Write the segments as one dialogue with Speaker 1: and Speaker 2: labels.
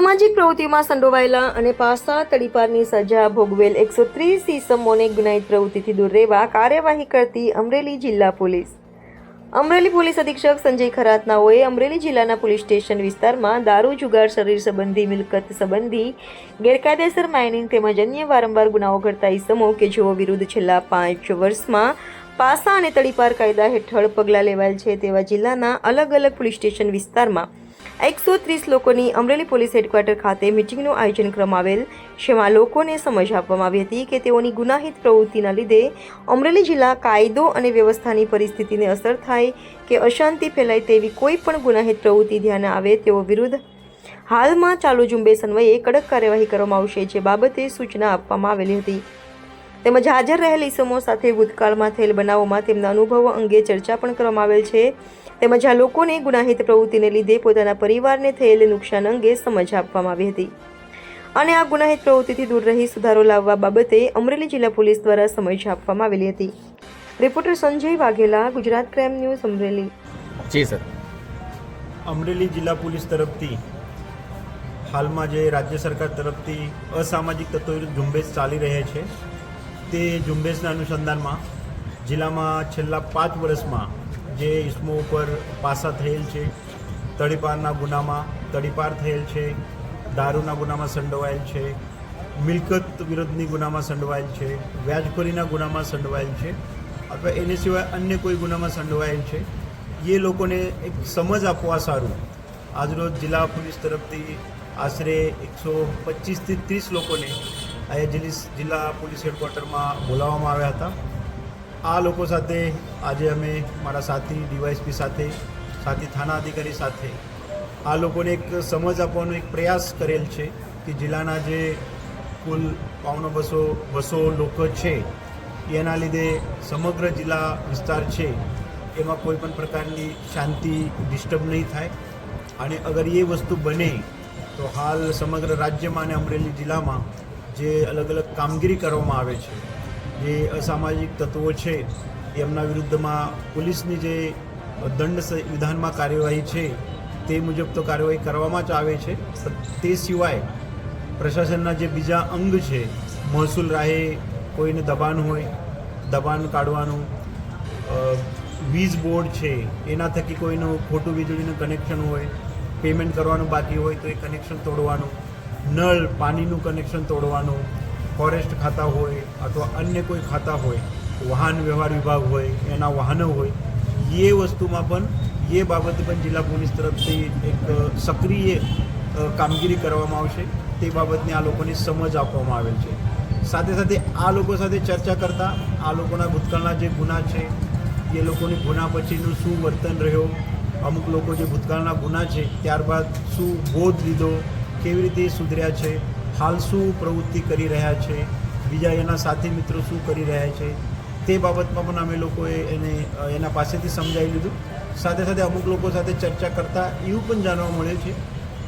Speaker 1: અસામાજિક પ્રવૃત્તિમાં સંડોવાયેલા અને પાસા તડીપારની સજા ભોગવેલ એકસો ત્રીસ ઈસમોને ગુનાહિત પ્રવૃત્તિથી દૂર રહેવા કાર્યવાહી કરતી અમરેલી જિલ્લા પોલીસ. અમરેલી પોલીસ અધિક્ષક સંજય ખરાતનાઓએ અમરેલી જિલ્લાના પોલીસ સ્ટેશન વિસ્તારમાં દારૂ, જુગાર, શરીર સંબંધી મિલકત સંબંધી ગેરકાયદેસર માઇનિંગ તેમજ અન્ય વારંવાર ગુનાઓ કરતા ઈસમો કે જેઓ વિરુદ્ધ છેલ્લા પાંચ વર્ષમાં પાસા અને તડીપાર કાયદા હેઠળ પગલાં લેવાયેલ છે તેવા જિલ્લાના અલગ અલગ પોલીસ સ્ટેશન વિસ્તારમાં એકસો ત્રીસ લોકોની અમરેલી પોલીસ હેડક્વાર્ટર ખાતે મિટિંગનું આયોજન કરવામાં આવેલ. જેમાં લોકોને સમજ આપવામાં આવી હતી કે તેઓની ગુનાહિત પ્રવૃત્તિના લીધે અમરેલી જિલ્લા કાયદો અને વ્યવસ્થાની પરિસ્થિતિને અસર થાય કે અશાંતિ ફેલાય તેવી કોઈ પણ ગુનાહિત પ્રવૃત્તિ ધ્યાને આવે તેઓ વિરુદ્ધ. હાલમાં ચાલુ ઝુંબેશ અન્વયે કડક કાર્યવાહી કરવામાં આવશે જે બાબતે સૂચના આપવામાં આવેલી હતી. તેમજ હાજર રહેલ ઈસમો સાથે ભૂતકાળમાં થયેલ બનાવોમાં તેમના અનુભવો અંગે ચર્ચા પણ કરવામાં આવેલ છે. તેમજ આ લોકોને ગુનાહિત પ્રવૃત્તિને લીધે પોતાના પરિવારને થયેલ નુકસાન અંગે સમજ આપવામાં આવી હતી. અને આ ગુનાહિત પ્રવૃત્તિથી દૂર રહી સુધારો લાવવા બાબતે અમરેલી જિલ્લા પોલીસ દ્વારા સમજ આપવામાં આવેલી હતી. Reporter Sanjay Vaghela Gujarat crime news Amreli.
Speaker 2: જી સર.
Speaker 3: અમરેલી જિલ્લા પોલીસ તરફથી હાલમાં જે રાજ્ય સરકાર તરફથી અસામાજિક તત્વો ઝુંબેશ ચાલી રહે છે તે ઝુંબેશના અનુસંધાનમાં જિલ્લામાં છેલ્લા પાંચ વર્ષમાં જે ઇસમો ઉપર પાસા થયેલ છે, તડીપારના ગુનામાં, તડીપાર થયેલ છે, દારૂના ગુનામાં સંડોવાયેલ છે, મિલકત વિરુદ્ધની ગુનામાં સંડોવાયેલ છે, વ્યાજખોરીના ગુનામાં સંડોવાયેલ છે, અથવા એને સિવાય અન્ય કોઈ ગુનામાં સંડોવાયેલ છે. એ લોકોને એક સમજ આપવા સારું. આજરોજ જિલ્લા પોલીસ તરફથી આશરે એકસો પચીસથી ત્રીસ લોકોને અહીંયા જિલ્લા પોલીસ હેડક્વાર્ટરમાં બોલાવવામાં આવ્યા હતા. આ લોકો સાથે આજે અમે મારા સાથી, ડીવાયસપી સાથે, સાથી થાના અધિકારી સાથે આ લોકોને એક સમજ આપવાનો એક પ્રયાસ કરેલ છે કે જિલ્લાના જે કુલ પાવનો બસો બસો લોકો છે, એના લીધે સમગ્ર જિલ્લા વિસ્તાર છે, એમાં કોઈ પણ પ્રકારની શાંતિ ડિસ્ટર્બ નહીં થાય. અને અગર એ વસ્તુ બને, તો હાલ સમગ્ર રાજ્યમાં અને અમરેલી જિલ્લામાં જે અલગ અલગ કામગીરી કરવામાં આવે છે જે અસામાજિક તત્વો છે, એમના વિરુદ્ધમાં પોલીસની જે દંડ વિધાનમાં કાર્યવાહી છે, તે મુજબ તો કાર્યવાહી કરવામાં જ આવે છે. તે સિવાય પ્રશાસનના જે બીજા અંગ છે, મહેસૂલ રાહે કોઈને દબાણ હોય, દબાણ કાઢવાનું વીજ બોર્ડ છે, એના થકી કોઈનું ખોટું વીજળીનું કનેક્શન હોય, પેમેન્ટ કરવાનું બાકી હોય તો એ કનેક્શન તોડવાનું, નળ, પાણીનું કનેક્શન તોડવાનું ફોરેસ્ટ ખાતા હોય અથવા અન્ય કોઈ ખાતા હોય, વાહન વ્યવહાર વિભાગ હોય, એના વાહનો હોય, એ વસ્તુમાં પણ, એ બાબતે પણ જિલ્લા પોલીસ તરફથી એક સક્રિય કામગીરી કરવામાં આવશે. તે બાબતની આ લોકોની સમજ આપવામાં આવેલ છે. સાથે સાથે આ લોકો સાથે ચર્ચા કરતા, આ લોકોના ભૂતકાળના જે ગુના છે, એ લોકોની ગુના પછીનું શું વર્તન રહ્યો, અમુક લોકો જે ભૂતકાળના ગુના છે, ત્યારબાદ શું બોધ લીધો, કેવી રીતે સુધર્યા છે હાલ શું પ્રવૃત્તિ કરી રહ્યા છે? બીજા એના સાથી મિત્રો શું કરી રહ્યા છે? તે બાબતમાં પણ અમે લોકોએ એને, એના પાસેથી સમજાવી લીધું. સાથે સાથે અમુક લોકો સાથે ચર્ચા કરતાં એવું પણ જાણવા મળે છે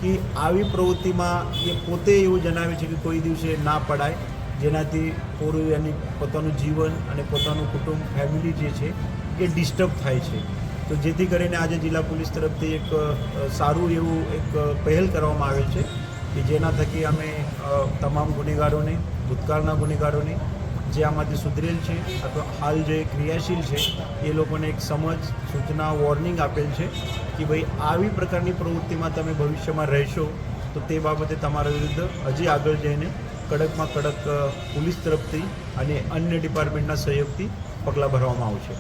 Speaker 3: કે આવી પ્રવૃત્તિમાં એ પોતે એવું જણાવે છે કે કોઈ દિવસે ના પડાય. જેનાથી પૂરું એની પોતાનું જીવન અને પોતાનું કુટુંબ ફેમિલી જે છે, એ ડિસ્ટર્બ થાય છે. તો જેથી કરીને આજે જિલ્લા પોલીસ તરફથી એક સારું એવું એક પહેલ કરવામાં આવેલ છે. કે જેના થકી અમે તમામ ગુનેગારોને, ભૂતકાળના ગુનેગારોને, જે આમાંથી સુધરેલ છે અથવા હાલ જે ક્રિયાશીલ છે, એ લોકોને એક સમજ, સૂચના, વોર્નિંગ આપેલ છે કે ભાઈ આવી પ્રકારની પ્રવૃત્તિમાં તમે ભવિષ્યમાં રહેશો, તો તે બાબતે તમારા વિરુદ્ધ હજી આગળ જઈને કડકમાં કડક પોલીસ તરફથી અને અન્ય ડિપાર્ટમેન્ટના સહયોગથી પગલાં ભરવામાં આવશે.